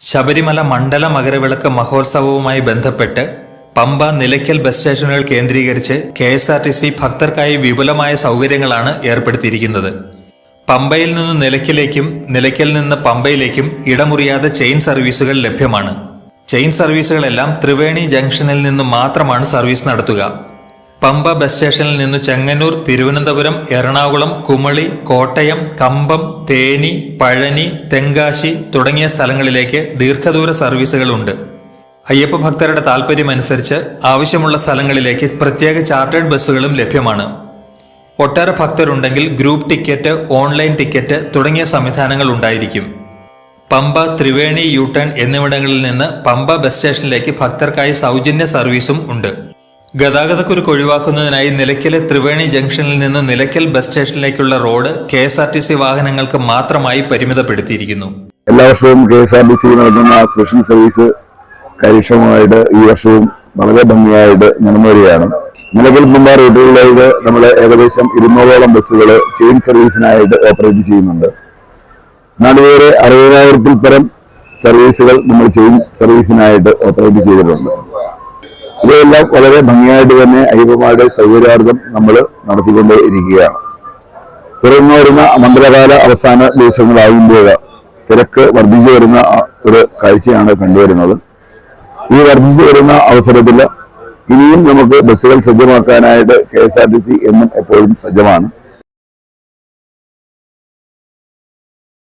ശബരിമല മണ്ഡല മകരവിളക്ക് മഹോത്സവവുമായി ബന്ധപ്പെട്ട് പമ്പ നിലയ്ക്കൽ ബസ് സ്റ്റേഷനുകൾ കേന്ദ്രീകരിച്ച് K S R T C ഭക്തർക്കായി വിപുലമായ സൗകര്യങ്ങളാണ് ഏർപ്പെടുത്തിയിരിക്കുന്നത്. പമ്പയിൽ നിന്ന് നിലയ്ക്കലേക്കും നിലയ്ക്കൽ നിന്ന് പമ്പയിലേക്കും ഇടമുറിയാതെ ചെയിൻ സർവീസുകൾ ലഭ്യമാണ്. ചെയിൻ സർവീസുകളെല്ലാം ത്രിവേണി ജംഗ്ഷനിൽ നിന്ന് മാത്രമാണ് സർവീസ് നടത്തുക. പമ്പ ബസ് സ്റ്റേഷനിൽ നിന്ന് ചെങ്ങന്നൂർ തിരുവനന്തപുരം എറണാകുളം കുമളി കോട്ടയം കമ്പം തേനി പഴനി തെങ്കാശി തുടങ്ങിയ സ്ഥലങ്ങളിലേക്ക് ദീർഘദൂര സർവീസുകളുണ്ട്. അയ്യപ്പ ഭക്തരുടെ താൽപ്പര്യമനുസരിച്ച് ആവശ്യമുള്ള സ്ഥലങ്ങളിലേക്ക് പ്രത്യേക ചാർട്ടേഡ് ബസ്സുകളും ലഭ്യമാണ്. ഒട്ടേറെ ഭക്തരുണ്ടെങ്കിൽ ഗ്രൂപ്പ് ടിക്കറ്റ് ഓൺലൈൻ ടിക്കറ്റ് തുടങ്ങിയ സംവിധാനങ്ങൾ ഉണ്ടായിരിക്കും. പമ്പ ത്രിവേണി യു ടേൺ എന്നിവിടങ്ങളിൽ നിന്ന് പമ്പ ബസ് സ്റ്റേഷനിലേക്ക് ഭക്തർക്കായി സൗജന്യ സർവീസും ഉണ്ട്. ഗതാഗതക്കുരുക്ക് ഒഴിവാക്കുന്നതിനായി നിലയ്ക്കലെ ത്രിവേണി ജംഗ്ഷനിൽ നിന്ന് Nilakkal bus സ്റ്റേഷനിലേക്കുള്ള road K S R T C വാഹനങ്ങൾക്ക് മാത്രമായി പരിമിതപ്പെടുത്തിയിരിക്കുന്നു. എല്ലാ വർഷവും K S R T C നടത്തുന്ന സ്പെഷ്യൽ സർവീസ് കാര്യക്ഷമമായിട്ട് ഈ വർഷവും വളരെ ഭംഗിയായിട്ട് നടന്നു വരികയാണ് നിലവിൽ മുമ്പ് റൂട്ടുകളിലേക്ക് നമ്മൾ ഏകദേശം ഇരുന്നൂറോളം ബസ്സുകൾ ചെയിൻ സർവീസിനായിട്ട് ഓപ്പറേറ്റ് ചെയ്യുന്നുണ്ട്. നാടുവേറെ അറുപതിനായിരത്തിൽ പരം സർവീസുകൾ നമ്മൾ ചെയിൻ സർവീസിനായിട്ട് ഓപ്പറേറ്റ് ചെയ്തിട്ടുണ്ട്. ഇവയെല്ലാം വളരെ ഭംഗിയായിട്ട് തന്നെ അയ്യപ്പന്മാരുടെ സൗകര്യാർത്ഥം നമ്മൾ നടത്തിക്കൊണ്ട് ഇരിക്കുകയാണ് തുറന്നു വരുന്ന മണ്ഡലകാല അവസാന ദിവസങ്ങളാകുമ്പോൾ തിരക്ക് വർദ്ധിച്ചു വരുന്ന ഒരു കാഴ്ചയാണ് കണ്ടുവരുന്നത്. ഈ വർദ്ധിച്ചു വരുന്ന അവസരത്തിൽ ഇനിയും നമുക്ക് ബസ്സുകൾ സജ്ജമാക്കാനായിട്ട് K S R T C എന്നും എപ്പോഴും സജ്ജമാണ്.